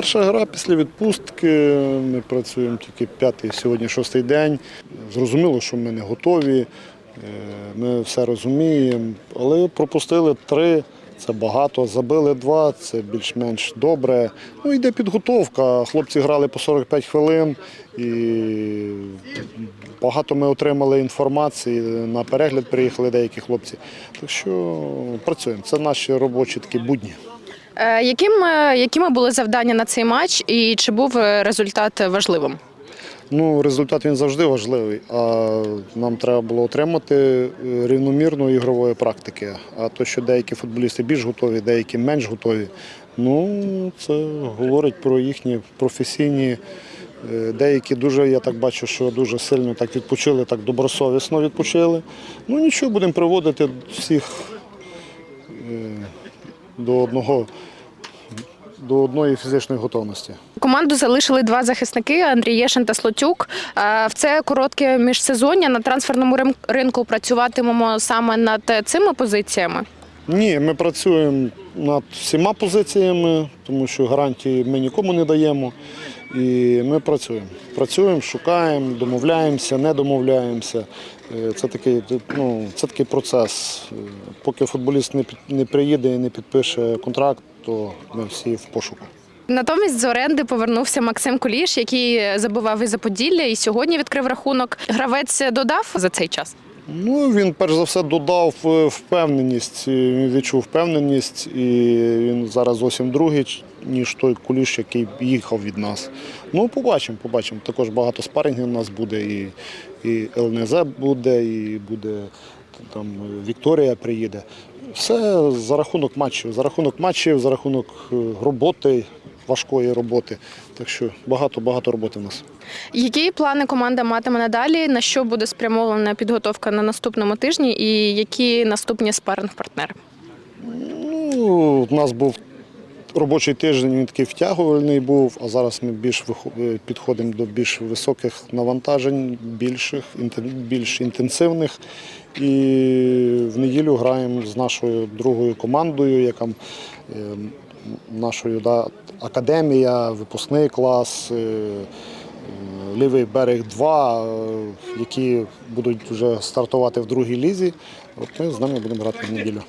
перша гра після відпустки. Ми працюємо тільки п'ятий, сьогодні шостий день. Зрозуміло, що ми не готові, е, ми все розуміємо, але пропустили три. Це багато, забили два, це більш-менш добре. Ну, йде підготовка. Хлопці грали по 45 хвилин і багато ми отримали інформації. На перегляд приїхали деякі хлопці. Так що працюємо. Це наші робочі такі будні. Е, Яким, е, якими були завдання на цей матч і чи був е, результат важливим? Ну, результат він завжди важливий, а нам треба було отримати рівномірної ігрової практики. А то, що деякі футболісти більш готові, деякі менш готові, ну це говорить про їхні професійні. Деякі дуже, я так бачу, що дуже сильно так відпочили, так добросовісно відпочили. Ну нічого, будемо приводити всіх до одного, до одної фізичної готовності. Команду залишили два захисники Андрій Єшин та Слотюк. Е, В це коротке міжсезоння на трансферному ринку працюватимемо саме над е, цими позиціями. Ні, ми працюємо над всіма позиціями, тому що гарантії ми нікому не даємо. І ми працюємо. Працюємо, шукаємо, домовляємося, не домовляємося. Е, Це такий, ну, це такий процес. Е, Поки футболіст не, не приїде і не підпише контракт, то ми всі в пошуку. Натомість з оренди повернувся Максим Куліш, який забивав із Заподілля і сьогодні відкрив рахунок. Гравець додав за цей час. Ну, він перш за все додав е, впевненість. е, Він відчув впевненість, і він зараз зовсім другий, ніж той куліш, який їхав від нас. Ну, побачимо, побачимо. Також багато спарингів у нас буде, і, і ЛНЗ буде, і буде там Вікторія приїде. Все за рахунок матчів, за рахунок матчів, за рахунок е, роботи, важкої роботи. Так що багато-багато роботи в нас. Які плани команда матиме надалі? На що буде спрямована підготовка на наступному тижні, і які наступні спаринг-партнери? Ну, у нас був робочий тиждень, він такий втягувальний був, а зараз ми більш е, підходимо до більш високих навантажень, більших, більш інтенсивних. І в неділю граємо з нашою другою командою, яка нашою да, академія, випускний клас. е, е, Лівий берег 2, е, які будуть вже стартувати в другій лізі. От ми з нами будемо грати в неділю.